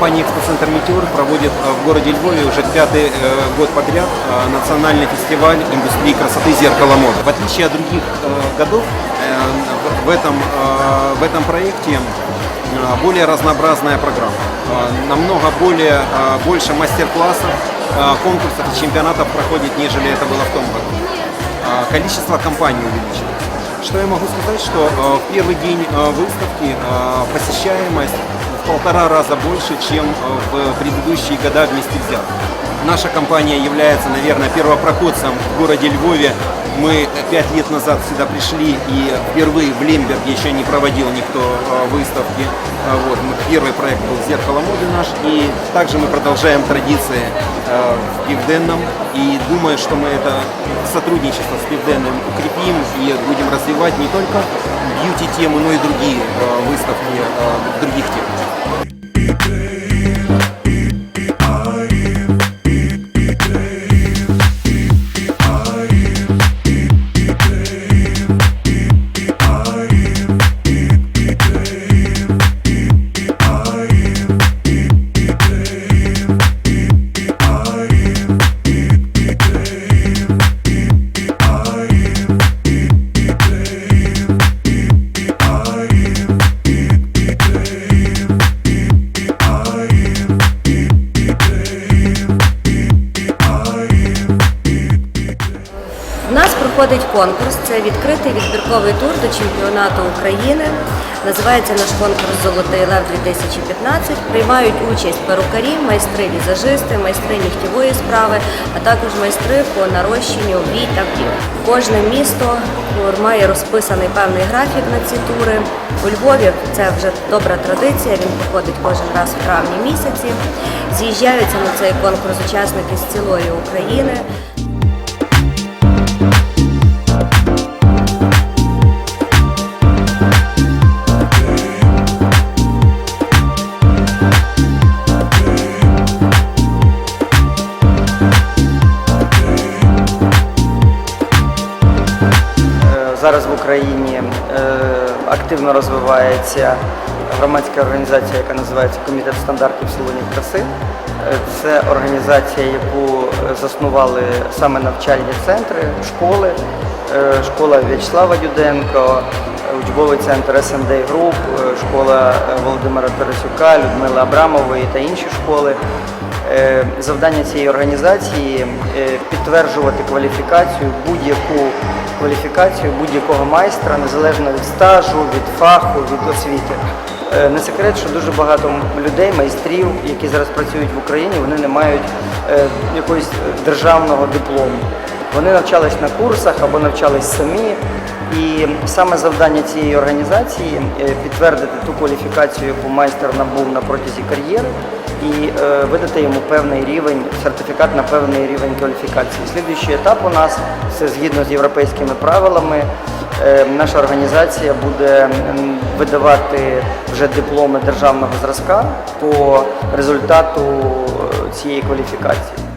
Компания «Экспоцентр Метеор» проводит э, в городе Львове уже пятый э, год подряд э, национальный фестиваль индустрии красоты «Зеркало моды». В отличие от других годов, в- этом, в этом проекте более разнообразная программа. Намного более, больше мастер-классов, конкурсов и чемпионатов проходит, нежели это было в том году. Количество компаний увеличилось. Что я могу сказать, что в первый день выставки посещаемость полтора раза больше, чем э, в предыдущие года вместе взятых. Наша компания является, наверное, первопроходцем в городе Львове. Мы пять лет назад сюда пришли и впервые в Лемберге еще не проводил никто э, выставки. Э, Вот, первый проект был «Зеркало моды» наш. И также мы продолжаем традиции э, в Пивденном. И думаю, что мы это сотрудничество с Пивденным укрепим и будем развивать не только бьюти-тему, но и другие выставки других тем. У проходить конкурс. Це відкритий відбірковий тур до чемпіонату України. Називається наш конкурс Золотий лев 2015. Приймають участь перукарі, майстри візажисти, майстри нігтєвої справи, а також майстри по нарощенню вій та брів. Кожне місто має розписаний певний графік на ці тури. У Львові це вже добра традиція. Він проходить кожен раз в травні місяці. З'їжджаються на цей конкурс учасники з цілої України. Зараз в Україні е, активно розвивається громадська організація, яка називається Комітет стандартів салонів краси. Е, Це організація, яку е, заснували саме навчальні центри, школи, школа В'ячеслава Дюденко, е, учбовий центр СНД Груп, е, школа е, Володимира Тарасюка, Людмили Абрамової та інші школи. Е, Завдання цієї організації підтверджувати кваліфікацію, будь-яку кваліфікацію будь-якого майстра, незалежно від стажу, від фаху, від освіти. Не секрет, що дуже багато людей, майстрів, які зараз працюють в Україні, вони не мають якогось державного диплому. Вони навчались на курсах або навчались самі. І саме завдання цієї організації е, підтвердити ту кваліфікацію, яку майстер набув на протязі кар'єри, і е, видати йому певний рівень, сертифікат на певний рівень кваліфікації. Слідуючий етап у нас це згідно з європейськими правилами. е, Наша організація буде видавати вже дипломи державного зразка по результату цієї кваліфікації.